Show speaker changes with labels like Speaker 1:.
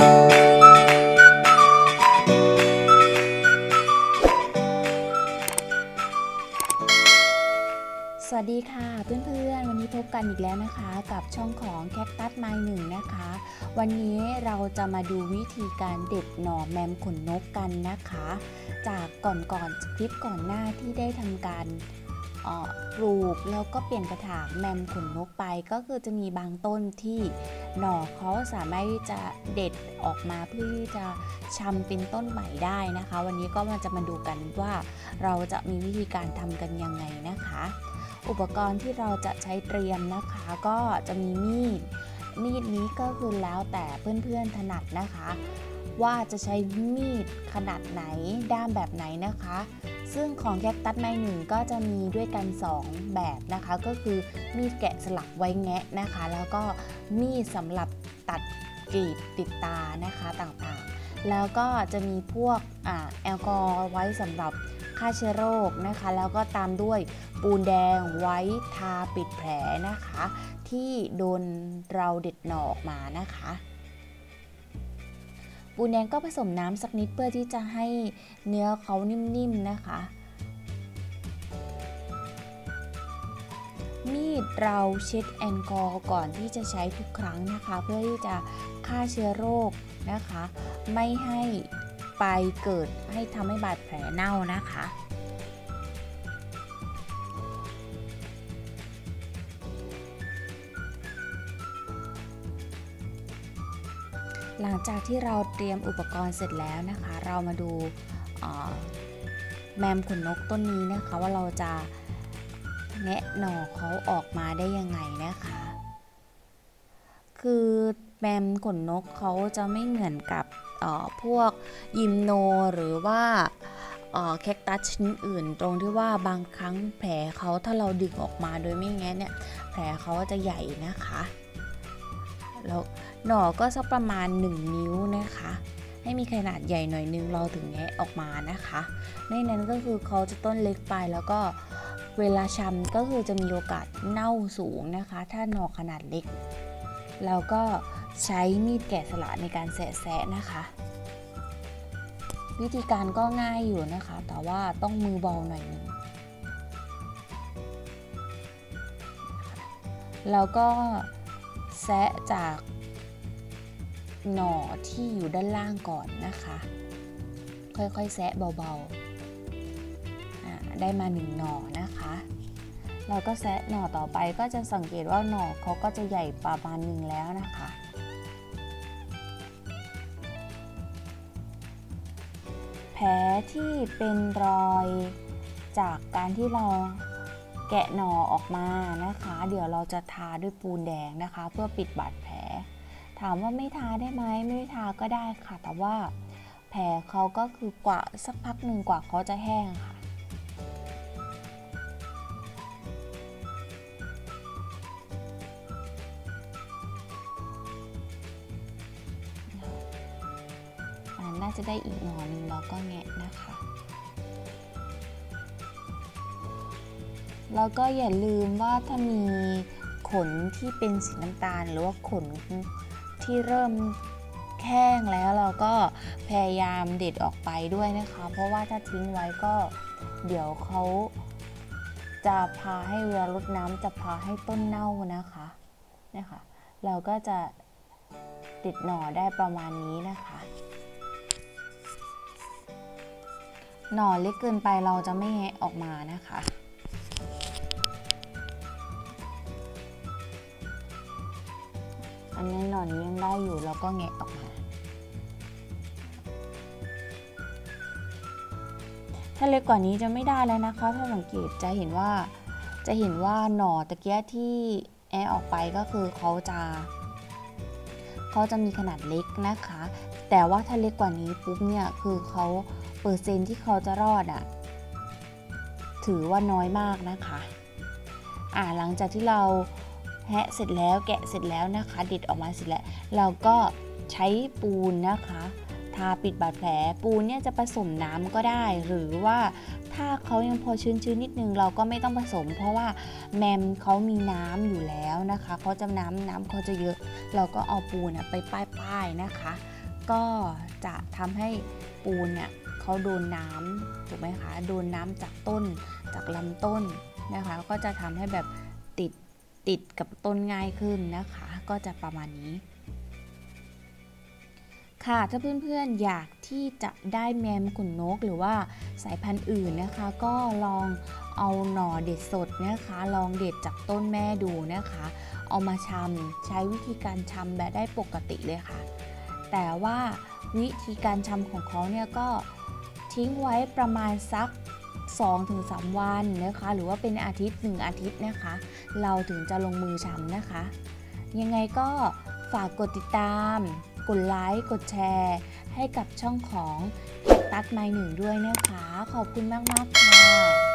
Speaker 1: สวัสดีค่ะเพื่อนๆ วันนี้พบกันอีกแล้วนะคะ กับช่องของแคคตัสไมหนึ่งนะคะ วันนี้เราจะมาดูวิธีการเด็ดหน่อแมมขนนกกันนะคะ จากก่อนๆคลิปก่อนหน้าที่ได้ทำการ ปลูกแล้วก็เปลี่ยนกระถางแมมขนนกไปก็คือจะมีบางต้นที่หน่อเขาสามารถที่จะเด็ดออกมาเพื่อที่จะชำเป็นต้นใหม่ได้นะคะ วันนี้ก็มาจะมาดูกันว่าเราจะมีวิธีการทำกันยังไงนะคะ อุปกรณ์ที่เราจะใช้เตรียมนะคะ ก็จะมีมีด มีดนี้ก็คือแล้วแต่เพื่อนๆถนัดนะคะ ว่าจะใช้มีดขนาดไหนด้ามแบบไหนนะคะ ซึ่งของแคคตัสไม้หนึ่งก็จะมีด้วยกัน 2 แบบนะคะ ก็คือมีดแกะสลักไว้แงะนะคะ แล้วก็มีดสำหรับตัดกรีดติดตานะคะต่างๆ แล้วก็จะมีพวกอแอลกอฮอล์ไว้สำหรับ ฆ่าเชื้อโรคนะคะ แล้วก็ตามด้วยปูนแดงไว้ทาปิดแผลนะคะ ที่โดนเราเด็ดหนอออกมานะคะปูนแดงก็ผสมน้ำสักนิดเพื่อที่จะให้เนื้อเขานิ่มๆนะคะ มีดเราเช็ดแอลกอฮอล์ก่อนที่จะใช้ทุกครั้งนะคะ เพื่อที่จะฆ่าเชื้อโรคนะคะ ไม่ให้ ไปเกิดให้ทำให้บาดแผลเน่านะคะ หลังจากที่เราเตรียมอุปกรณ์เสร็จแล้วนะคะ เรามาดูแมมขนนกต้นนี้นะคะว่าเราจะแงะหน่อเขาออกมาได้ยังไงนะคะ คือแมมขนนกเขาจะไม่เหมือนกับ พวกยิมโนหรือว่าแคคตัสชนิดอื่น ตรงที่ว่าบางครั้งแผลเขาถ้าเราดึงออกมาโดยไม่แงะเนี่ย แผลเขาจะใหญ่นะคะแล้วหน่อก็สักประมาณ 1 นิ้วนะคะ ให้มีขนาดใหญ่หน่อยนึงเราถึงแงะออกมานะคะ ในนั้นก็คือเขาจะต้นเล็กไปแล้วก็เวลาชำก็คือจะมีโอกาสเน่าสูงนะคะ ถ้าหน่อขนาดเล็กเราก็ ใช้มีดแกะสลักในการแสะๆนะคะ วิธีการก็ง่ายอยู่นะคะ แต่ว่าต้องมือเบาหน่อยหนึงแล้วก็แซะจากหน่อที่อยู่ด้านล่างก่อนนะคะ ค่อยๆแซะเบาๆอ่าได้มาหนึ่งหน่อนะคะ เราก็แซะหน่อต่อไปก็จะสังเกตว่าหน่อเขาก็จะใหญ่ประมาณหนึ่งแล้วนะคะ ผลที่เป็นรอยจากการที่เราแกะหน่อออกมานะคะ เดี๋ยวเราจะทาด้วยปูนแดงนะคะ เพื่อปิดบาดแผล ถามว่าไม่ทาได้ไหมไม่ทาก็ได้ค่ะ แต่ว่าแผลเขาก็คือกว่าสักพักหนึ่งกว่าเขาจะแห้งค่ะาจะได้อีกหน่อหนึ่งเราก็แงะนะคะ แล้วก็อย่าลืมว่าถ้ามีขนที่เป็นสีน้ำตาล หรือว่าขนที่เริ่มแห้งแล้วเราก็พยายามเด็ดออกไปด้วยนะคะ เพราะว่าถ้าทิ้งไว้ก็เดี๋ยวเขาจะพาให้เวลารดน้ำจะพาให้ต้นเน่านะคะนะคะ เราก็จะติดหน่อได้ประมาณนี้นะคะ หน่อเล็กเกินไปเราจะไม่แงะออกมานะคะ อันนี้หน่อนี้ยังได้อยู่เราก็แงะออกมา ถ้าเล็กกว่านี้จะไม่ได้แล้วนะคะ ถ้าสังเกตจะเห็นว่าจะเห็นว่าหน่อตะเกียที่แอะออกไปก็คือเขาจะ เขาจะมีขนาดเล็กนะคะ แต่ว่าถ้าเล็กกว่านี้ปุ๊บเนี่ยคือเขาเปอร์เซ็นต์ที่เขาจะรอดอะถือว่าน้อยมากนะคะอ่าหลังจากที่เราแฮะเสร็จแล้วแกะเสร็จแล้วนะคะ เด็ดออกมาเสร็จแล้ว เราก็ใช้ปูนนะคะ ทาปิดบาดแผลปูนเนี่ยจะผสมน้ำก็ได้ หรือว่า ถ้าเขายังพอชื้นๆนิดนึงเราก็ไม่ต้องผสม เพราะว่าแมมเขามีน้ำอยู่แล้วนะคะเขาจะน้ำน้ำเขาจะเยอะ เราก็เอาปูนะไปป้ายๆนะคะ ก็จะทำให้ปูนเนี่ยเขาโดนน้ำถูกไหมคะโดนน้ำจากต้นจากลำต้นนะคะ ก็จะทำให้แบบติดติดกับต้นง่ายขึ้นนะคะ ก็จะประมาณนี้ ค่ะถ้าเพื่อนๆอยากที่จะได้แมมขนนกหรือว่าสายพันธุ์อื่นนะคะ ก็ลองเอาหน่อเด็ดสดนะคะ ลองเด็ดจากต้นแม่ดูนะคะ เอามาชำใช้วิธีการชำแบบได้ปกติเลยค่ะ แต่ว่าวิธีการชำของเขาเนี่ยก็ทิ้งไว้ประมาณสัก 2-3 วันนะคะ หรือว่าเป็นอาทิตย์ 1 อาทิตย์นะคะ เราถึงจะลงมือชำนะคะ ยังไงก็ฝากกดติดตาม กดไลค์กดแชร์ ให้กับช่องของตัดไมหนึ่งด้วยนะคะ ขอบคุณมาก ๆ ค่ะ